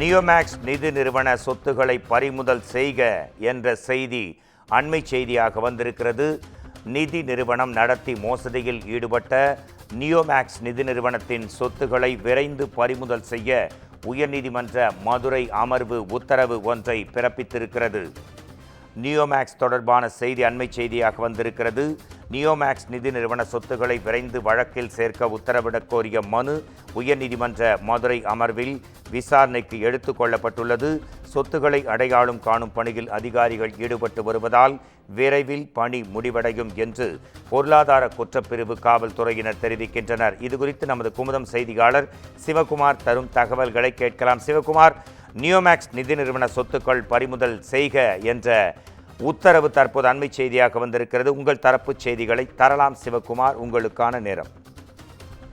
நியோமேக்ஸ் நிதி நிறுவன சொத்துக்களை பறிமுதல் செய்க என்ற செய்தி அண்மை செய்தியாக வந்திருக்கிறது. நிதி நிறுவனம் நடத்தி மோசடியில் ஈடுபட்ட நியோமேக்ஸ் நிதி நிறுவனத்தின் சொத்துக்களை விரைந்து பறிமுதல் செய்ய உயர்நீதிமன்ற மதுரை அமர்வு உத்தரவு ஒன்றை பிறப்பித்திருக்கிறது. நியோமேக்ஸ் தொடர்பான செய்தி அண்மை செய்தியாக வந்திருக்கிறது. நியோமேக்ஸ் நிதி நிறுவன சொத்துக்களை விரைந்து வழக்கில் சேர்க்க உத்தரவிடக் கோரிய மனு உயர்நீதிமன்ற மதுரை அமர்வில் விசாரணைக்கு எடுத்துக் கொள்ளப்பட்டுள்ளது. சொத்துக்களை அடையாளம் காணும் பணியில் அதிகாரிகள் ஈடுபட்டு வருவதால் விரைவில் பணி முடிவடையும் என்று பொருளாதார குற்றப்பிரிவு காவல்துறையினர் தெரிவிக்கின்றனர். இதுகுறித்து நமது குமுதம் செய்தியாளர் சிவகுமார் தரும் தகவல்களை கேட்கலாம். சிவகுமார் நியோமேக்ஸ் நிதி நிறுவன சொத்துக்கள் பறிமுதல் செய்க என்ற உத்தரவு தற்போது அண்மை செய்தியாக வந்திருக்கிறது. உங்கள் தரப்பு செய்திகளை தரலாம் சிவகுமார். உங்களுக்கான நேரம்.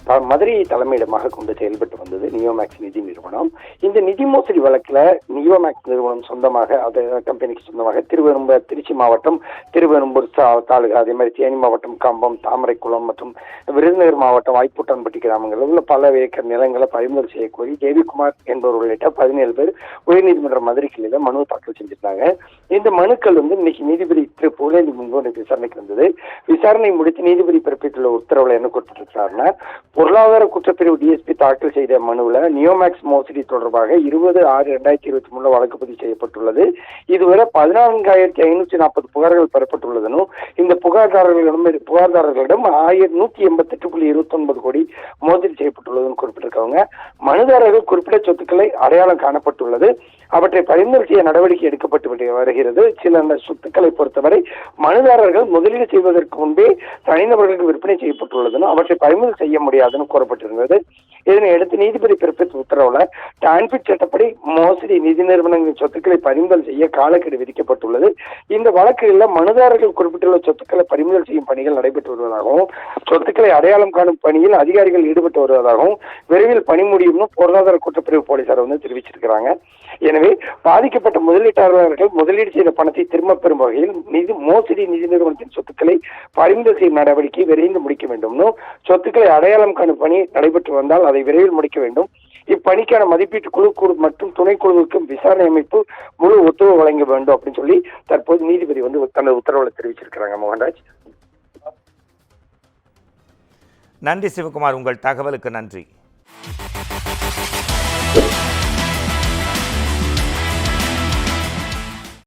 மதுரையை தலைமையிடமாக கொண்டு செயல்பட்டு வந்தது நியோமேக்ஸ் நிதி நிறுவனம். இந்த நிதி மோசடி வழக்கில் நியோமேக்ஸ் நிறுவனம் சொந்தமாக அது கம்பெனிக்கு சொந்தமாக திருவெரும்பூர் திருச்சி மாவட்டம் திருவெரும்பூர் தாலுகா அதே மாதிரி தேனி மாவட்டம் கம்பம் தாமரைக்குளம் மற்றும் விருதுநகர் மாவட்டம் வாய்ப்புட்டான்பட்டி கிராமங்களில் உள்ள பல ஏக்கர் நிலங்களை பறிமுதல் செய்யக்கோரி தேவிக்குமார் என்பவர் உள்ளிட்ட பதினேழு பேர் உயர்நீதிமன்ற மதுரை கிளையில மனு தாக்கல் செஞ்சிருந்தாங்க. இந்த மனுக்கள் வந்து இன்னைக்கு நீதிபதி திரு. புகழேந்தி முன்பு விசாரணைக்கு வந்தது. விசாரணை முடித்து நீதிபதி பிறப்பித்துள்ள உத்தரவுல என்ன கொடுத்துருக்காருன்னா பொருளாதார குற்றப்பிரிவு டிஎஸ்பி தாக்கல் செய்த மனுவில் நியோமேக்ஸ் மோசடி தொடர்பாக இருபது ஆறு ரெண்டாயிரத்தி இருபத்தி மூணுல வழக்கு பதிவு செய்யப்பட்டுள்ளது. இதுவரை பதினான்காயிரத்தி ஐநூற்றி நாற்பது புகார்கள் பெறப்பட்டுள்ளதனும் இந்த புகார்தாரர்களிடம் புகார்தாரர்களிடம் ஆயிரத்தி நூத்தி எண்பத்தெட்டு புள்ளி இருபத்தொன்பது கோடி மோசடி செய்யப்பட்டுள்ளதுன்னு குறிப்பிட்டிருக்கவங்க மனுதாரர்கள் குறிப்பிட்ட சொத்துக்களை அடையாளம் காணப்பட்டுள்ளது. அவற்றை பறிமுதல் செய்ய நடவடிக்கை எடுக்கப்பட்டு வருகிறது. சில அந்த சொத்துக்களை பொறுத்தவரை மனுதாரர்கள் முதலீடு செய்வதற்கு முன்பே தனிநபர்களுக்கு விற்பனை செய்யப்பட்டுள்ளதுன்னு அவற்றை பறிமுதல் செய்ய முடியாதுன்னு கூறப்பட்டிருந்தது. இதனையடுத்து நீதிபதி பிறப்பித்த உத்தரவுல டான்பிட் சட்டப்படி மோசடி நிதி நிறுவனங்களின் சொத்துக்களை பறிமுதல் செய்ய காலக்கெடு விதிக்கப்பட்டுள்ளது இந்த வழக்குகளில் மனுதாரர்கள் குறிப்பிட்டுள்ள சொத்துக்களை பறிமுதல் செய்யும் பணிகள் நடைபெற்று வருவதாகவும் சொத்துக்களை அடையாளம் காணும் பணியில் அதிகாரிகள் ஈடுபட்டு வருவதாகவும் விரைவில் பணி முடியும்னு பொருளாதார குற்றப்பிரிவு போலீசார் வந்து தெரிவிச்சிருக்கிறாங்க எனவே பாதிக்கப்பட்ட முதலீட்டாளர்கள் முதலீடு செய்த பணத்தை திரும்ப பெறும் வகையில் நிதி மோசடி நிதி நிறுவனத்தின் சொத்துக்களை பறிமுதல் செய்யும் நடவடிக்கை விரைந்து முடிக்க வேண்டும்னு சொத்துக்களை அடையாளம் காணும் பணி நடைபெற்று வந்தால் அதை விரைவில் முடிக்க வேண்டும். இப்பணிக்கான மதிப்பீட்டு குழு மற்றும் துணைக்குழுவுக்கும் விசாரணை அமைப்பு முழு ஒத்துழைப்பு வழங்க வேண்டும் அப்படின்னு சொல்லி தற்போது நீதிபதி வந்து தனது உத்தரவுல தெரிவிச்சிருக்கிறாங்க மோகன்ராஜ். நன்றி சிவகுமார் உங்கள் தகவலுக்கு நன்றி.